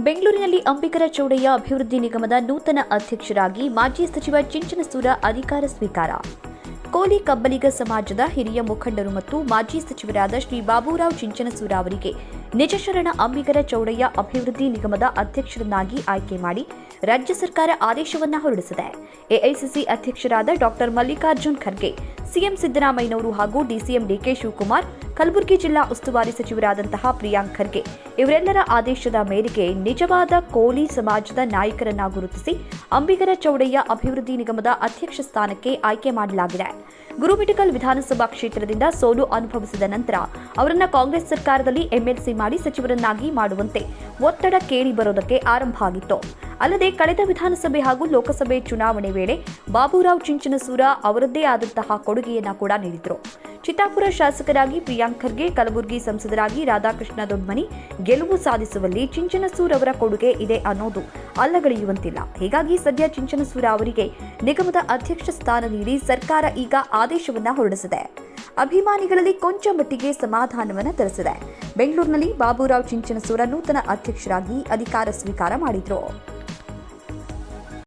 ಬೆಂಗಳೂರಿನಲ್ಲಿ ಅಂಬಿಕರ ಚೌಡಯ್ಯ ಅಭಿವೃದ್ಧಿ ನಿಗಮದ ನೂತನ ಅಧ್ಯಕ್ಷರಾಗಿ ಮಾಜಿ ಸಚಿವ ಚಿಂಚನಸೂರ ಅಧಿಕಾರ ಸ್ವೀಕಾರ. ಕೋಲಿ ಕಬ್ಬಲಿಗ ಸಮಾಜದ ಹಿರಿಯ ಮುಖಂಡರು ಮತ್ತು ಮಾಜಿ ಸಚಿವರಾದ ಶ್ರೀ ಬಾಬುರಾವ್ ಚಿಂಚನಸೂರ ಅವರಿಗೆ ನಿಜಶರಣ ಅಂಬಿಗರ ಚೌಡಯ್ಯ ಅಭಿವೃದ್ಧಿ ನಿಗಮದ ಅಧ್ಯಕ್ಷರನ್ನಾಗಿ ಆಯ್ಕೆ ಮಾಡಿ ರಾಜ್ಯ ಸರ್ಕಾರ ಆದೇಶವನ್ನ ಹೊರಡಿಸಿದೆ. ಎಐಸಿಸಿ ಅಧ್ಯಕ್ಷರಾದ ಡಾಕ್ಟರ್ ಮಲ್ಲಿಕಾರ್ಜುನ್ ಖರ್ಗೆ ಸಿಎಂ ಸಿದ್ದರಾಮಯ್ಯನವರು ಹಾಗೂ ಡಿಸಿಎಂ ಡಿಕೆ ಶಿವಕುಮಾರ್, ಕಲಬುರಗಿ ಜಿಲ್ಲಾ ಉಸ್ತುವಾರಿ ಸಚಿವರಾದಂತಹ ಪ್ರಿಯಾಂಕ್ ಖರ್ಗೆ ಇವರೆಲ್ಲರ ಆದೇಶದ ಮೇರೆಗೆ ನಿಜವಾದ ಕೋಲಿ ಸಮಾಜದ ನಾಯಕರನ್ನ ಗುರುತಿಸಿ ಅಂಬಿಗರ ಚೌಡಯ್ಯ ಅಭಿವೃದ್ಧಿ ನಿಗಮದ ಅಧ್ಯಕ್ಷ ಸ್ಥಾನಕ್ಕೆ ಆಯ್ಕೆ ಮಾಡಲಾಗಿದೆ. ಗುರುಮಿಟಕಲ್ ವಿಧಾನಸಭಾ ಕ್ಷೇತ್ರದಿಂದ ಸೋಲು ಅನುಭವಿಸಿದ ನಂತರ ಅವರನ್ನ ಕಾಂಗ್ರೆಸ್ ಸರ್ಕಾರದಲ್ಲಿ ಎಂಎಲ್ಸಿ ಮಾಡಿ ಸಚಿವರನ್ನಾಗಿ ಮಾಡುವಂತೆ ಒತ್ತಡ ಕೇಳಿ ಬರೋದಕ್ಕೆ ಆರಂಭ ಆಗಿತ್ತು. ಅಲ್ಲದೆ ಕಳೆದ ವಿಧಾನಸಭೆ ಹಾಗೂ ಲೋಕಸಭೆ ಚುನಾವಣೆ ವೇಳೆ ಬಾಬುರಾವ್ ಚಿಂಚನಸೂರ ಅವರದ್ದೇ ಆದಂತಹ ಕೊಡುಗೆಯನ್ನ ಕೂಡ ನೀಡಿದರು. ಚಿತ್ತಾಪುರ ಶಾಸಕರಾಗಿ ಪ್ರಿಯಾಂಕ್ ಖರ್ಗೆ, ಕಲಬುರಗಿ ಸಂಸದರಾಗಿ ರಾಧಾಕೃಷ್ಣ ದೊಡ್ಮನಿ ಗೆಲುವು ಸಾಧಿಸುವಲ್ಲಿ ಚಿಂಚನಸೂರ್ ಅವರ ಕೊಡುಗೆ ಇದೆ ಅನ್ನೋದು ಅಲ್ಲಗಳೆಯುವಂತಿಲ್ಲ. ಹೀಗಾಗಿ ಸದ್ಯ ಚಿಂಚನಸೂರ ಅವರಿಗೆ ನಿಗಮದ ಅಧ್ಯಕ್ಷ ಸ್ಥಾನ ನೀಡಿ ಸರ್ಕಾರ ಈಗ ಆದೇಶವನ್ನ ಹೊರಡಿಸಿದೆ. ಅಭಿಮಾನಿಗಳಲ್ಲಿ ಕೊಂಚ ಮಟ್ಟಿಗೆ ಸಮಾಧಾನವನ್ನು ತರಿಸಿದೆ. ಬೆಂಗಳೂರಿನಲ್ಲಿ ಬಾಬುರಾವ್ ಚಿಂಚನಸೂರ ನೂತನ ಅಧ್ಯಕ್ಷರಾಗಿ ಅಧಿಕಾರ ಸ್ವೀಕಾರ ಮಾಡಿದ್ರು.